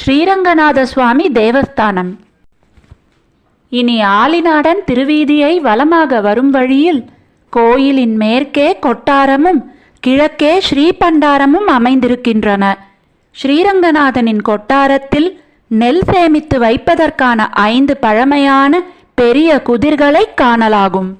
ஸ்ரீரங்கநாத சுவாமி தேவஸ்தானம். இனி ஆலிநாடன் திருவீதியை வலமாக வரும் வழியில் கோயிலின் மேற்கே கொட்டாரமும் கிழக்கே ஸ்ரீபண்டாரமும் அமைந்திருக்கின்றன. ஸ்ரீரங்கநாதனின் கொட்டாரத்தில் நெல் சேமித்து வைப்பதற்கான ஐந்து பழமையான பெரிய குதிர்களை காணலாகும்.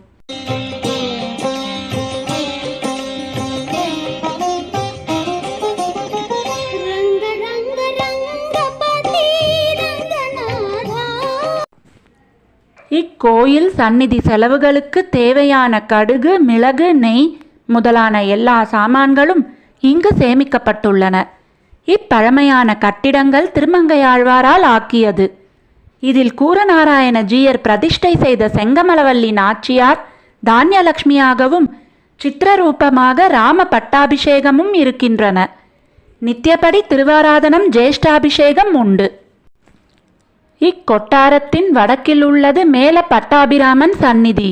கோயில் சந்நிதி செலவுகளுக்கு தேவையான கடுகு மிளகு நெய் முதலான எல்லா சாமான்களும் இங்கு சேமிக்கப்பட்டுள்ளன. இப்பழமையான கட்டிடங்கள் திருமங்கையாழ்வாரால் ஆக்கியது. இதில் கூரநாராயண ஜீயர் பிரதிஷ்டை செய்த செங்கமலவல்லி நாச்சியார் தானியலட்சுமியாகவும் சித்திரரூபமாக ராம பட்டாபிஷேகமும் இருக்கின்றன. நித்தியபடி திருவாராதனம் ஜேஷ்டாபிஷேகம் உண்டு. இக்கொட்டாரத்தின் வடக்கில் உள்ளது மேல பட்டாபிராமன் சந்நிதி.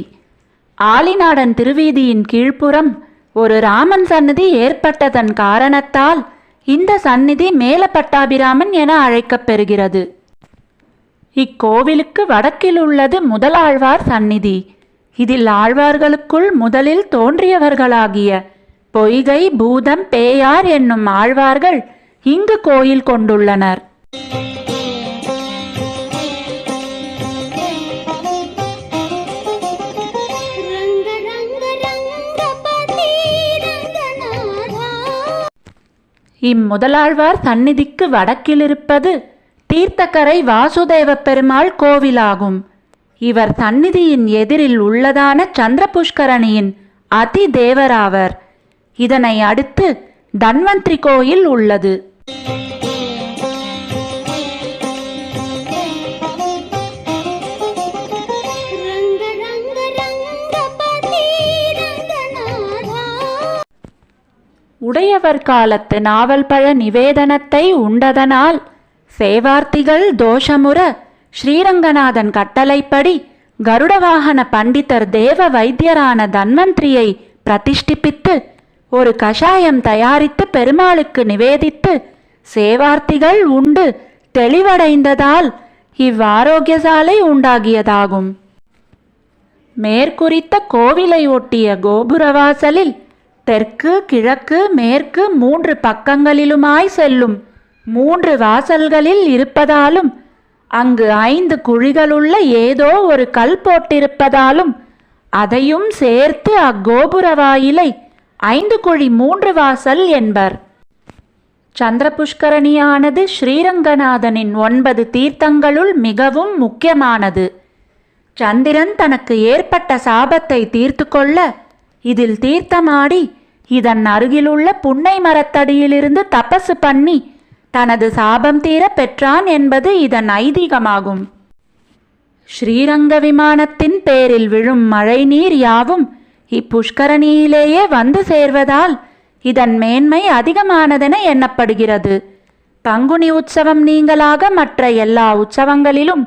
ஆலிநாடன் திருவீதியின் கீழ்ப்புறம் ஒரு ராமன் சந்நிதி ஏற்பட்டதன் காரணத்தால் இந்த சந்நிதி மேல பட்டாபிராமன் என அழைக்கப்பெறுகிறது இக்கோவிலுக்கு வடக்கில் உள்ளது முதலாழ்வார் சந்நிதி. இதில் ஆழ்வார்களுக்குள் முதலில் தோன்றியவர்களாகிய பொய்கை பூதம் பேயார் என்னும் ஆழ்வார்கள் இங்கு கோயில் கொண்டுள்ளனர். இம்முதலாழ்வார் சந்நிதிக்கு வடக்கில் இருப்பது தீர்த்தக்கரை வாசுதேவ பெருமாள் கோவிலாகும். இவர் சந்நிதியின் எதிரில் உள்ளதான சந்திர புஷ்கரணியின் அதி தேவராவர் இதனை அடுத்து தன்வந்திரி கோயில் உள்ளது. உடையவர் காலத்து நாவல் பழ நிவேதனத்தை உண்டதனால் சேவார்த்திகள் தோஷமுற ஸ்ரீரங்கநாதன் கட்டளைப்படி கருடவாகன பண்டிதர் தேவ வைத்தியரான தன்வந்திரியை பிரதிஷ்டிப்பித்து ஒரு கஷாயம் தயாரித்து பெருமாளுக்கு நிவேதித்து சேவார்த்திகள் உண்டு தெளிவடைந்ததால் இவ்வாரோக்கியசாலை உண்டாகியதாகும். மேற்குறித்த கோவிலை ஒட்டிய கோபுரவாசலில் தெற்கு கிழக்கு மேற்கு மூன்று பக்கங்களிலுமாய் செல்லும். மூன்று வாசல்களில் இருப்பதாலும் அங்கு ஐந்து குழிகளுள்ள ஏதோ ஒரு கல் போட்டிருப்பதாலும் அதையும் சேர்த்து அக்கோபுர வாயிலை ஐந்து குழி மூன்று வாசல் என்பர். சந்திரபுஷ்கரணியானது ஸ்ரீரங்கநாதனின் ஒன்பது தீர்த்தங்களுள் மிகவும் முக்கியமானது. சந்திரன் தனக்கு ஏற்பட்ட சாபத்தை தீர்த்து கொள்ள இதில் தீர்த்தமாடி இதன் அருகிலுள்ள புன்னை மரத்தடியிலிருந்து தபசு பண்ணி தனது சாபம் தீர பெற்றான் என்பது இதன் ஐதீகமாகும். ஸ்ரீரங்க விமானத்தின் பேரில் விழும் மழைநீர் யாவும் இப்புஷ்கரணியிலேயே வந்து சேர்வதால் இதன் மேன்மை அதிகமானதென எண்ணப்படுகிறது. பங்குனி உற்சவம் நீங்களாக மற்ற எல்லா உற்சவங்களிலும்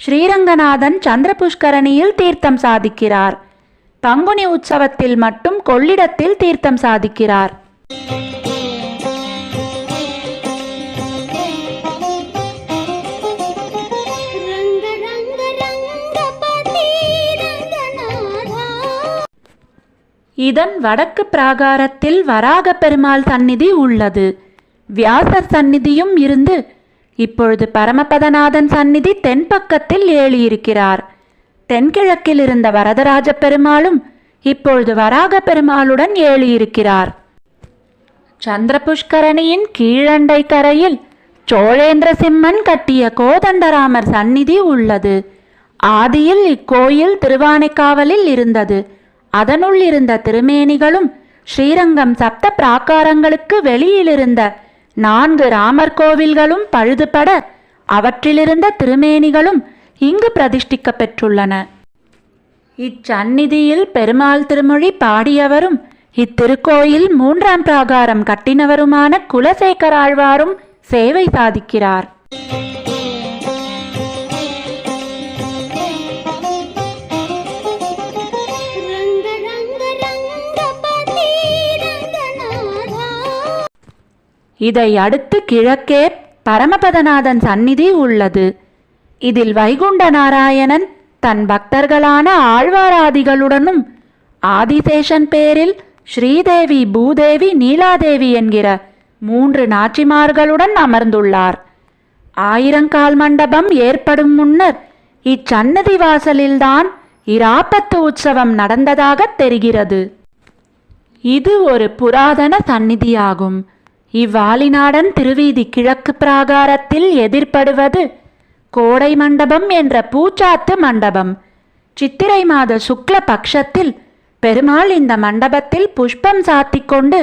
ஸ்ரீரங்கநாதன் சந்திர புஷ்கரணியில் தீர்த்தம் சாதிக்கிறார். பங்குனி உற்சவத்தில் மட்டும் கொள்ளிடத்தில் தீர்த்தம் சாதிக்கிறார். இதன் வடக்கு பிராகாரத்தில் வராக பெருமாள் சந்நிதி உள்ளது. வியாசர் சந்நிதியும் இருந்து இப்பொழுது பரமபதநாதன் சந்நிதி தென்பக்கத்தில் ஏழியிருக்கிறார் தென்கிழக்கில் இருந்த வரதராஜ பெருமாளும் இப்பொழுது வராக பெருமாளுடன் ஏழியிருக்கிறார். சந்திரபுஷ்கரணியின் கீழண்டை கரையில் சோழேந்திர சிம்மன் கட்டிய கோதண்டராமர் சந்நிதி உள்ளது. ஆதியில் இக்கோயில் திருவானைக்காவலில் இருந்தது. அதனுள் இருந்த திருமேனிகளும் ஸ்ரீரங்கம் சப்த பிராகாரங்களுக்கு வெளியிலிருந்த நான்கு ராமர் கோவில்களும் பழுதுபட அவற்றிலிருந்த திருமேனிகளும் இங்கு பிரதிஷ்டிக்க பெற்றுள்ளன. இச்சந்நிதியில் பெருமாள் திருமொழி பாடியவரும் இத்திருக்கோயில் மூன்றாம் பிராகாரம் கட்டினவருமான குலசேகராழ்வாரும் சேவை சாதிக்கிறார். இதை அடுத்து கிழக்கே பரமபதநாதன் சந்நிதி உள்ளது. இதில் வைகுண்ட நாராயணன் தன் பக்தர்களான ஆழ்வாராதிகளுடனும் ஆதிசேஷன் பேரில் ஸ்ரீதேவி பூதேவி நீலாதேவி என்கிற மூன்று நாச்சிமார்களுடன் அமர்ந்துள்ளார். ஆயிரங்கால் மண்டபம் ஏற்படும் முன்னர் இச்சன்னதி வாசலில்தான் இராப்பத்து உற்சவம் நடந்ததாகத் தெரிகிறது. இது ஒரு புராதன சந்நிதியாகும். இவ்வாலிநாடன் திருவீதி கிழக்கு பிராகாரத்தில் எதிர்ப்படுவது கோடை மண்டபம் என்ற பூச்சாத்து மண்டபம். சித்திரை மாத சுக்ல பக்ஷத்தில் பெருமாள் இந்த மண்டபத்தில் புஷ்பம் சாத்திக் கொண்டு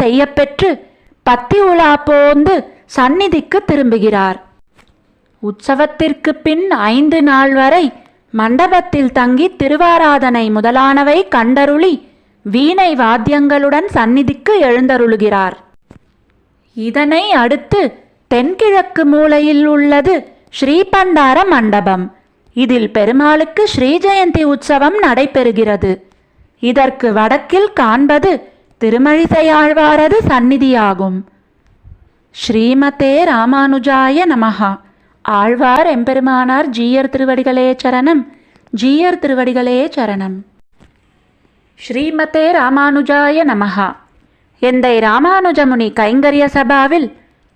செய்யப்பெற்று பத்தி உலா போந்து சந்நிதிக்கு திரும்புகிறார். உற்சவத்திற்கு பின் ஐந்து நாள் வரை மண்டபத்தில் தங்கி திருவாராதனை முதலானவை கண்டருளி வீணை வாத்தியங்களுடன் சந்நிதிக்கு எழுந்தருளுகிறார். இதனை அடுத்து தென்கிழக்கு மூலையில் உள்ளது ஸ்ரீபண்டார மண்டபம். இதில் பெருமாளுக்கு ஸ்ரீஜெயந்தி உற்சவம் நடைபெறுகிறது. இதற்கு வடக்கில் காண்பது திருமழிசையாழ்வாரது சந்நிதியாகும். ஸ்ரீமதே ராமானுஜாய நமஹா. ஆழ்வார் எம்பெருமானார் ஜீயர் திருவடிகளே சரணம். ஜீயர் திருவடிகளே சரணம். ஸ்ரீமதே ராமானுஜாய நமஹா. எந்தை ராமானுஜமுனி கைங்கரிய சபாவில்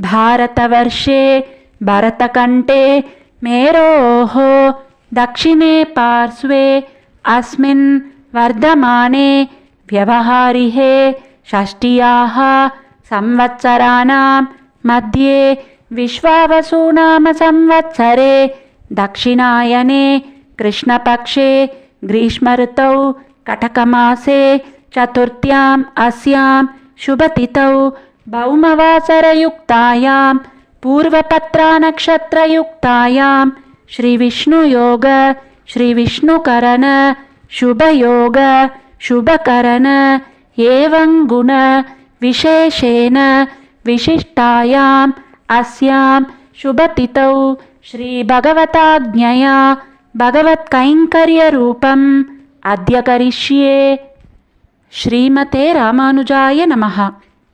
भारतवर्षे भरतकण्ठे मेरोः दक्षिणे पार्श्वे अस्मिन् वर्धमाने व्यवहारिहे षष्ट्याः संवत्सराणां मध्ये विश्वावसुनाम संवत्सरे दक्षिणायने कृष्णपक्षे ग्रीष्मऋतौ कटकमासे चतुर्थ्याम् अस्यां शुभतिथौ भौमवासरयुक्तायां पूर्वपत्रानक्षत्रयुक्तायां श्रीविष्णुयोग श्रीविष्णुकरण शुभयोग शुभकरणङ्गुण विशेषेण विशिष्टायाम् अस्यां शुभतिथौ श्रीभगवताज्ञया भगवत्कैङ्कर्यरूपम् अद्य करिष्ये। श्रीमते रामानुजाय नमः।